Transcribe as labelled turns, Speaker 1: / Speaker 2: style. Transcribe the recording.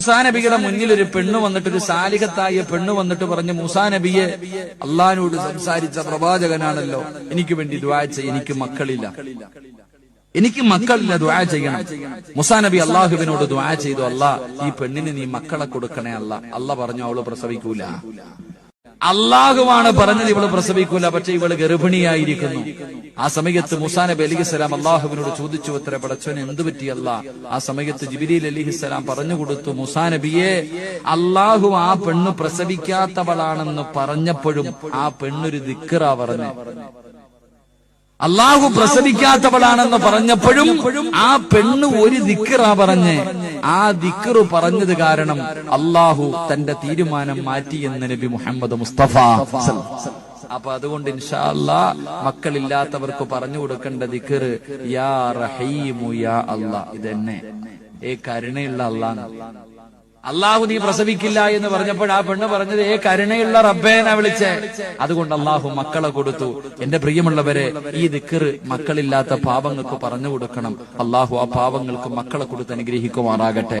Speaker 1: മൂസാ നബിയുടെ മുന്നിൽ ഒരു പെണ്ണ് വന്നിട്ട് ഒരു സാലിഹത്തായ പെണ്ണ് വന്നിട്ട് പറഞ്ഞു മൂസാ നബിയെ അള്ളഹാനോട് സംസാരിച്ച പ്രവാചകനാണല്ലോ. എനിക്ക് വേണ്ടി ദ്വാ ചെയ്യ എനിക്ക് മക്കളില്ല. എനിക്ക് മക്കളില്ല ദ്വാ ചെയ്യണം. മുസാ നബി അള്ളാഹുവിനോട് ദ്വാ ചെയ്തു അല്ലാ ഈ പെണ്ണിന് നീ മക്കളെ കൊടുക്കണേ അല്ല അല്ല പറഞ്ഞു അവൾ പ്രസവിക്കൂല. അള്ളാഹുവാണ് പറഞ്ഞത് ഇവൾ പ്രസവിക്കൂല പക്ഷെ ഇവൾ ഗർഭിണിയായിരിക്കുന്നു. ആ സമയത്ത് മുസാ നബി അലിഹിസ്സലാം അള്ളാഹുവിനോട് ചോദിച്ചു അത്ര പടച്ചോൻ എന്ത് പറ്റിയല്ല ആ സമയത്ത് ജിബിരിൽ അലിഹിസ്സലാം പറഞ്ഞു കൊടുത്തു മുസാ നബിയെ അള്ളാഹു ആ പെണ്ണ് പ്രസവിക്കാത്തവളാണെന്ന് പറഞ്ഞപ്പോഴും ആ പെണ്ണൊരു ദിക്കറ പറഞ്ഞു അള്ളാഹു പ്രസവിക്കാത്തവളാണെന്ന് പറഞ്ഞപ്പോഴും ആ പെണ്ണ് ഒരു ദിക്കറാ പറഞ്ഞ്. ആ ദിക്കറ് പറഞ്ഞത് കാരണം അള്ളാഹു തന്റെ തീരുമാനം മാറ്റിയെന്ന് നബി മുഹമ്മദ് മുസ്തഫ അപ്പൊ അതുകൊണ്ട് ഇൻഷാല്ല മക്കളില്ലാത്തവർക്ക് പറഞ്ഞു കൊടുക്കേണ്ട ദിക്കറ് യാ റഹീമു യാ അല്ലാ. ഇതെന്നെ. ഏ കരുണയുള്ള അള്ളാന്ന് അള്ളാഹു നീ പ്രസവിക്കില്ല എന്ന് പറഞ്ഞപ്പോൾ ആ പെണ്ണ് പറഞ്ഞത് ഏ കരുണയുള്ള റബ്ബേന വിളിച്ചേ? അതുകൊണ്ട് അള്ളാഹു മക്കളെ കൊടുത്തു. എന്റെ പ്രിയമുള്ളവരെ ഈ ദിക്കറ് മക്കളില്ലാത്ത പാപങ്ങൾക്ക് പറഞ്ഞു കൊടുക്കണം. അള്ളാഹു ആ പാപങ്ങൾക്ക് മക്കളെ കൊടുത്ത് അനുഗ്രഹിക്കുമാറാകട്ടെ.